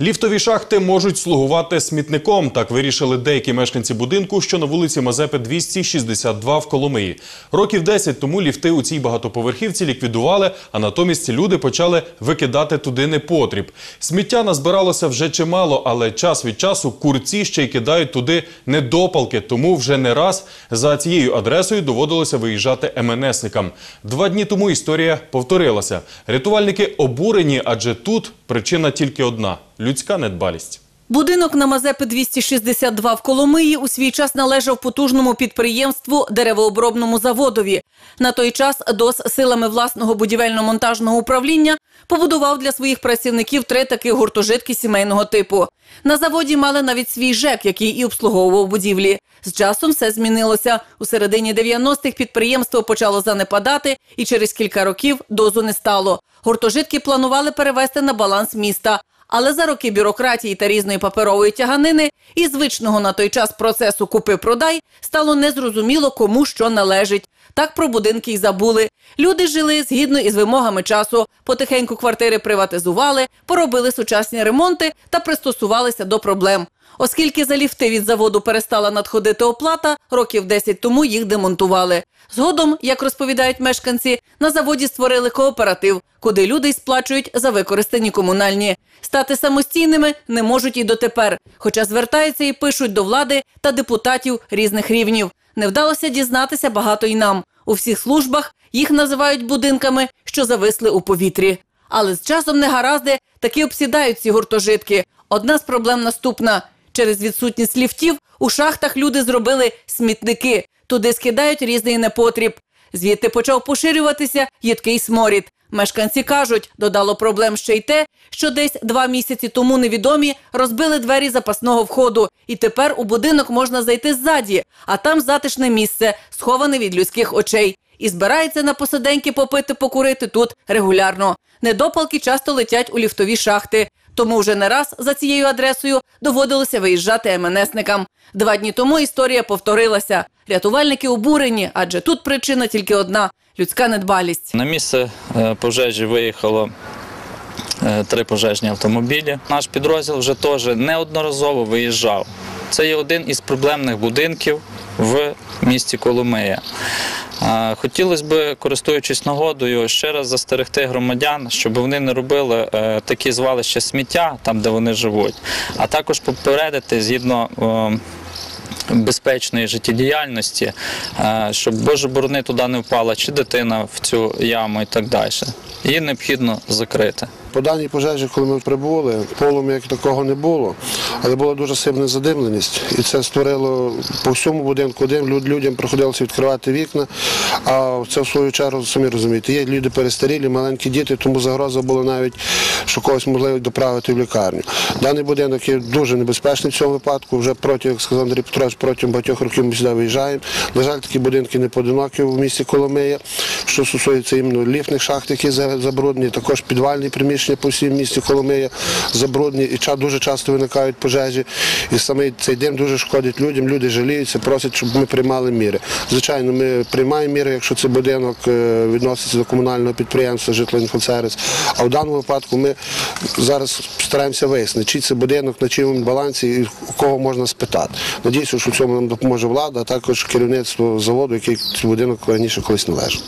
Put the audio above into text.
Ліфтові шахти можуть слугувати смітником. Так вирішили деякі мешканці будинку, що на вулиці Мазепи 262 в Коломиї. Років 10 тому ліфти у цій багатоповерхівці ліквідували, а натомість люди почали викидати туди непотріб. Сміття назбиралося вже чимало, але час від часу курці ще й кидають туди недопалки. Тому вже не раз за цією адресою доводилося виїжджати МНСникам. Два дні тому історія повторилася. Рятувальники обурені, адже тут причина тільки одна людська недбалість. Будинок на Мазепи 262 в Коломиї у свій час належав потужному підприємству деревообробному заводові. На той час ДОС силами власного будівельно-монтажного управління побудував для своїх працівників три такі гуртожитки сімейного типу. На заводі мали навіть свій ЖЕК, який і обслуговував будівлі. З часом все змінилося. У середині 90-х підприємство почало занепадати, і через кілька років дозу не стало. Гуртожитки планували перевести на баланс міста. Але за роки бюрократії та різної паперової тяганини і звичного на той час процесу купи-продай стало незрозуміло, кому що належить. Так про будинки й забули. Люди жили згідно із вимогами часу. Потихеньку квартири приватизували, поробили сучасні ремонти та пристосувалися до проблем. Оскільки за ліфти від заводу перестала надходити оплата, років 10 тому їх демонтували. Згодом, як розповідають мешканці, на заводі створили кооператив, куди люди сплачують за використані комунальні. Стати самостійними не можуть і дотепер, хоча звертаються і пишуть до влади та депутатів різних рівнів. Не вдалося дізнатися багато й нам. У всіх службах їх називають будинками, що зависли у повітрі. Але з часом негаразди таки обсідають ці гуртожитки. Одна з проблем наступна. Через відсутність ліфтів у шахтах люди зробили смітники. Туди скидають різний непотріб. Звідти почав поширюватися їдкий сморід. Мешканці кажуть, додало проблем ще й те, що десь два місяці тому невідомі розбили двері запасного входу, і тепер у будинок можна зайти ззаді, а там затишне місце, сховане від людських очей. І збирається на посиденьки попити покурити тут регулярно. Недопалки часто летять у ліфтові шахти. Тому вже не раз за цією адресою доводилося виїжджати МНСникам. Два дні тому історія повторилася. Рятувальники обурені, адже тут причина тільки одна людська недбалість. На місце е, пожежі виїхало е, три пожежні автомобілі. Наш підрозділ вже теж неодноразово виїжджав. Це є один із проблемних будинків в місті Коломия. Хотілося б, користуючись нагодою, ще раз застерегти громадян, щоб вони не робили е, такі звалища сміття там, де вони живуть, а також попередити згідно. Безпечної життєдіяльності, е, щоб Боже борони туди не впала чи дитина в цю яму і так далі. Її необхідно закрити. По даній пожежі, коли ми прибули, полум'я як такого не було, але була дуже сильна задимленість. І це створило по всьому будинку дим. Людям приходилося відкривати вікна. А це в свою чергу, самі розумієте, є люди перестарілі, маленькі діти, тому загроза була навіть, що когось можливо доправити в лікарню. Даний будинок є дуже небезпечний в цьому випадку. Вже протягом, як сказав Андрій Петрович, протягом багатьох років ми сюди виїжджаємо. На жаль, такі будинки не поодинокі в місті Коломия. Що стосується іменно ліфтних шахт, які забруднені, також підвальні приміщення по всім місті Коломия забруднені і дуже часто виникають пожежі. І саме цей дим дуже шкодить людям. Люди жаліються, просять, щоб ми приймали міри. Звичайно, ми приймаємо міри, якщо це будинок е, відноситься до комунального підприємства «Житлоінфоцервіс». А в даному випадку ми зараз стараємося вияснити, чи це будинок, на чиєму балансі і кого можна спитати. Надіюся, що в цьому нам допоможе влада, а також керівництво заводу, який цей будинок раніше колись належав.